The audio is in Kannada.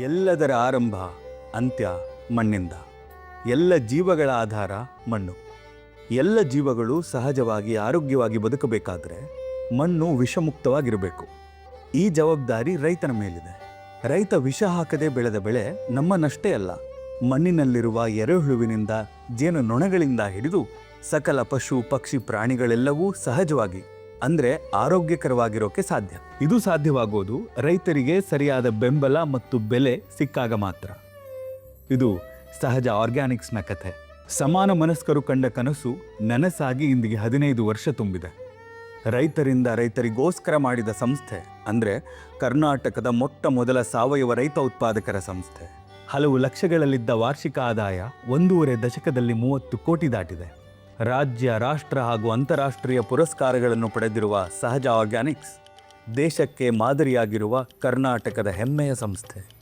ಎಲ್ಲದರ ಆರಂಭ ಅಂತ್ಯ ಮಣ್ಣಿಂದ. ಎಲ್ಲ ಜೀವಗಳ ಆಧಾರ ಮಣ್ಣು. ಎಲ್ಲ ಜೀವಗಳು ಸಹಜವಾಗಿ ಆರೋಗ್ಯವಾಗಿ ಬದುಕಬೇಕಾದ್ರೆ ಮಣ್ಣು ವಿಷಮುಕ್ತವಾಗಿರಬೇಕು. ಈ ಜವಾಬ್ದಾರಿ ರೈತನ ಮೇಲಿದೆ. ರೈತ ವಿಷ ಹಾಕದೆ ಬೆಳೆದ ಬೆಳೆ ನಮ್ಮನ್ನಷ್ಟೇ ಅಲ್ಲ, ಮಣ್ಣಿನಲ್ಲಿರುವ ಎರೆಹುಳುವಿನಿಂದ ಜೇನು ನೊಣಗಳಿಂದ ಹಿಡಿದು ಸಕಲ ಪಶು ಪಕ್ಷಿ ಪ್ರಾಣಿಗಳೆಲ್ಲವೂ ಸಹಜವಾಗಿ ಅಂದ್ರೆ ಆರೋಗ್ಯಕರವಾಗಿರೋಕೆ ಸಾಧ್ಯ. ಇದು ಸಾಧ್ಯವಾಗೋದು ರೈತರಿಗೆ ಸರಿಯಾದ ಬೆಂಬಲ ಮತ್ತು ಬೆಲೆ ಸಿಕ್ಕಾಗ ಮಾತ್ರ. ಇದು ಸಹಜ ಆರ್ಗ್ಯಾನಿಕ್ಸ್ನ ಕಥೆ. ಸಮಾನ ಮನಸ್ಕರು ಕಂಡ ಕನಸು ನನಸಾಗಿ ಇಂದಿಗೆ ಹದಿನೈದು ವರ್ಷ ತುಂಬಿದೆ. ರೈತರಿಂದ ರೈತರಿಗೋಸ್ಕರ ಮಾಡಿದ ಸಂಸ್ಥೆ ಅಂದರೆ ಕರ್ನಾಟಕದ ಮೊಟ್ಟ ಮೊದಲ ಸಾವಯವ ರೈತ ಉತ್ಪಾದಕರ ಸಂಸ್ಥೆ. ಹಲವು ಲಕ್ಷಗಳಲ್ಲಿದ್ದ ವಾರ್ಷಿಕ ಆದಾಯ ಒಂದೂವರೆ ದಶಕದಲ್ಲಿ ಮೂವತ್ತು ಕೋಟಿ ದಾಟಿದೆ. ರಾಜ್ಯ ರಾಷ್ಟ್ರ ಹಾಗೂ ಅಂತಾರಾಷ್ಟ್ರೀಯ ಪುರಸ್ಕಾರಗಳನ್ನು ಪಡೆದಿರುವ ಸಹಜ ಆರ್ಗ್ಯಾನಿಕ್ಸ್ ದೇಶಕ್ಕೆ ಮಾದರಿಯಾಗಿರುವ ಕರ್ನಾಟಕದ ಹೆಮ್ಮೆಯ ಸಂಸ್ಥೆ.